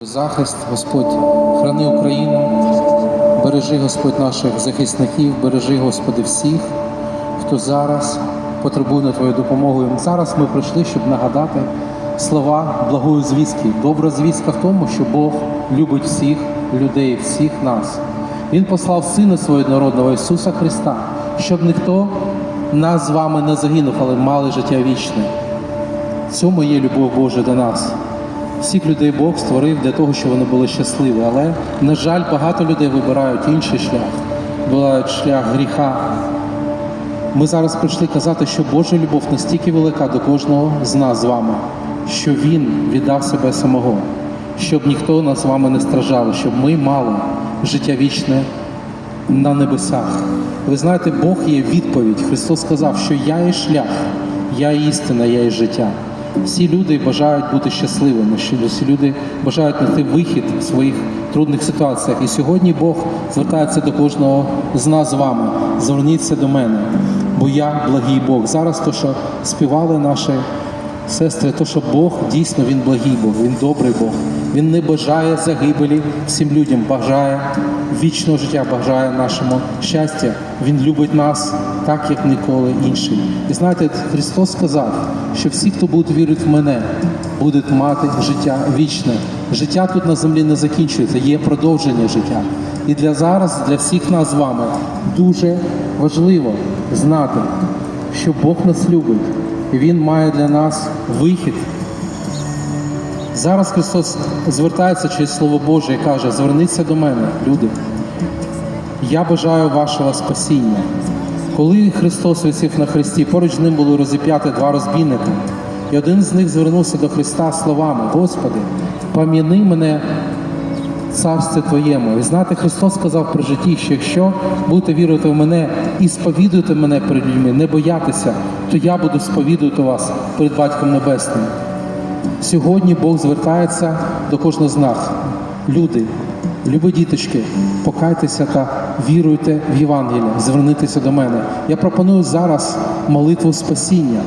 Захист, Господь, храни Україну, бережи Господь наших захисників, бережи, Господи, всіх, хто зараз потребує Твоєї допомоги. Зараз ми прийшли, щоб нагадати слова благої звістки. Добра звістка в тому, що Бог любить всіх людей, всіх нас. Він послав Сина свого народного Ісуса Христа, щоб ніхто нас з вами не загинув, але мали життя вічне. В цьому є любов Божа до нас. Всіх людей Бог створив для того, щоб вони були щасливі. Але, на жаль, багато людей вибирають інший шлях, вибирають шлях гріха. Ми зараз прийшли казати, що Божа любов настільки велика до кожного з нас з вами, що Він віддав себе самого, щоб ніхто нас з вами не страждав, щоб ми мали життя вічне на небесах. Ви знаєте, Бог є відповідь. Христос сказав, що я є шлях, я є істина, я є життя. Всі люди бажають бути щасливими, всі люди бажають знайти вихід в своїх трудних ситуаціях. І сьогодні Бог звертається до кожного з нас з вами. Зверніться до мене, бо я благий Бог. Зараз то, що співали наші сестри, то, що Бог дійсно він благий Бог, він добрий Бог. Він не бажає загибелі всім людям, бажає вічного життя, бажає нашому щастя. Він любить нас так, як ніколи інший. І знаєте, Христос сказав, що всі, хто буде вірити в мене, будуть мати життя вічне. Життя тут на землі не закінчується, є продовження життя. І для зараз, для всіх нас з вами, дуже важливо знати, що Бог нас любить, і Він має для нас вихід. Зараз Христос звертається через Слово Боже і каже: зверніться до мене, люди. Я бажаю вашого спасіння. Коли Христос висів на хресті, поруч з ним було розіп'яти два розбійники. І один з них звернувся до Христа словами: Господи, пам'яни мене царстві Твоєму. І знаєте, Христос сказав при житті, що якщо будете вірити в мене і сповідуєте мене перед людьми, не боятися, то я буду сповідувати вас перед Батьком Небесним. Сьогодні Бог звертається до кожного з нас. Люди, любі діточки, покайтеся та віруйте в Євангелія, звернітеся до мене. Я пропоную зараз молитву спасіння.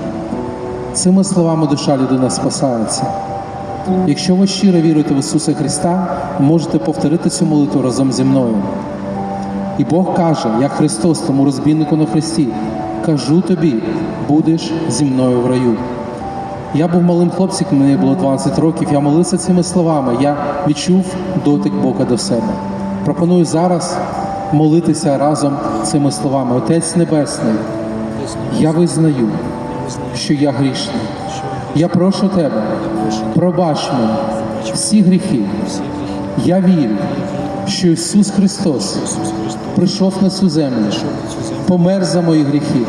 Цими словами душа людина спасається. Якщо ви щиро віруєте в Ісуса Христа, можете повторити цю молитву разом зі мною. І Бог каже, як Христос тому розбійнику на Христі, кажу тобі, будеш зі мною в раю. Я був малим хлопчиком, мені було 12 років. Я молився цими словами. Я відчув дотик Бога до себе. Пропоную зараз молитися разом цими словами. Отець Небесний, я визнаю, що я грішний. Я прошу тебе, пробач мені всі гріхи. Я вірю, що Ісус Христос прийшов на цю землю, помер за мої гріхи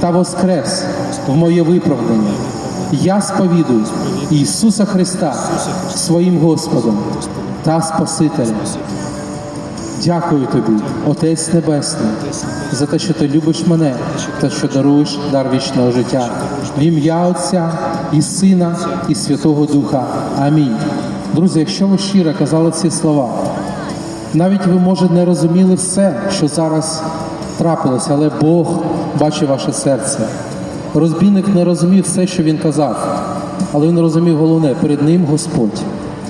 та воскрес в моє виправдання. Я сповідую Ісуса Христа своїм Господом та Спасителем. Дякую тобі, Отець Небесний, за те, що ти любиш мене та що даруєш дар вічного життя. В ім'я Отця і Сина, і Святого Духа. Амінь. Друзі, якщо ви щиро казали ці слова, навіть ви, може, не розуміли все, що зараз трапилося, але Бог бачить ваше серце. Розбійник не розумів все, що він казав, але він розумів головне перед ним Господь,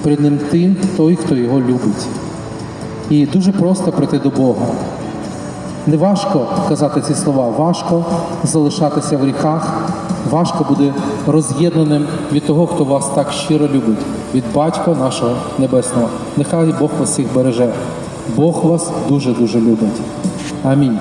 перед ним тим, той, хто його любить. І дуже просто прийти до Бога. Не важко казати ці слова, важко залишатися в гріхах, важко буде роз'єднаним від того, хто вас так щиро любить, від Батька нашого Небесного. Нехай Бог вас всіх береже. Бог вас дуже-дуже любить. Амінь.